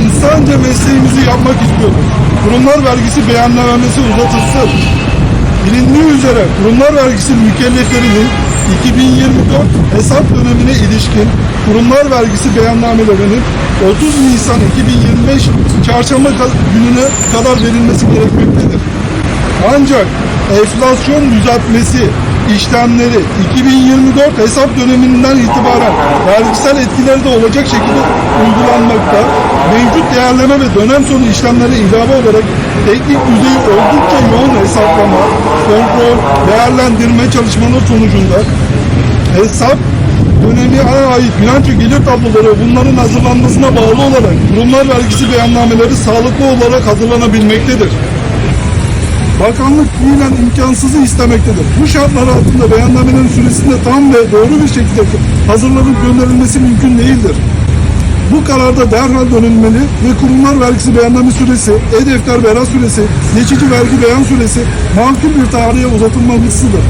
insanca mesleğimizi yapmak istiyoruz. Kurumlar vergisi beyannamesi uzatılsın. Bilindiği üzere kurumlar vergisi mükelleflerinin 2024 hesap dönemine ilişkin kurumlar vergisi beyannamelerinin 30 Nisan 2025 çarşamba gününe kadar verilmesi gerekmektedir. Ancak enflasyon düzeltmesi işlemleri 2024 hesap döneminden itibaren vergisel etkileri de olacak şekilde uygulanmakta. Mevcut değerleme ve dönem sonu işlemlere ilave olarak teknik düzeyi oldukça yoğun hesaplama, kontrol, değerlendirme çalışmaları sonucunda hesap dönemi ait bilanço gelir tabloları bunların hazırlanmasına bağlı olarak kurumlar vergisi beyannameleri sağlıklı olarak hazırlanabilmektedir. Bakanlık fiilen imkansızı istemektedir. Bu şartlar altında beyannamelerin süresinde tam ve doğru bir şekilde hazırlanıp gönderilmesi mümkün değildir. Bu kararda derhal dönülmeli ve kurumlar vergisi beyanname süresi, e-defter beyan süresi, geçici vergi beyan süresi makul bir tarihe uzatılmalısıdır.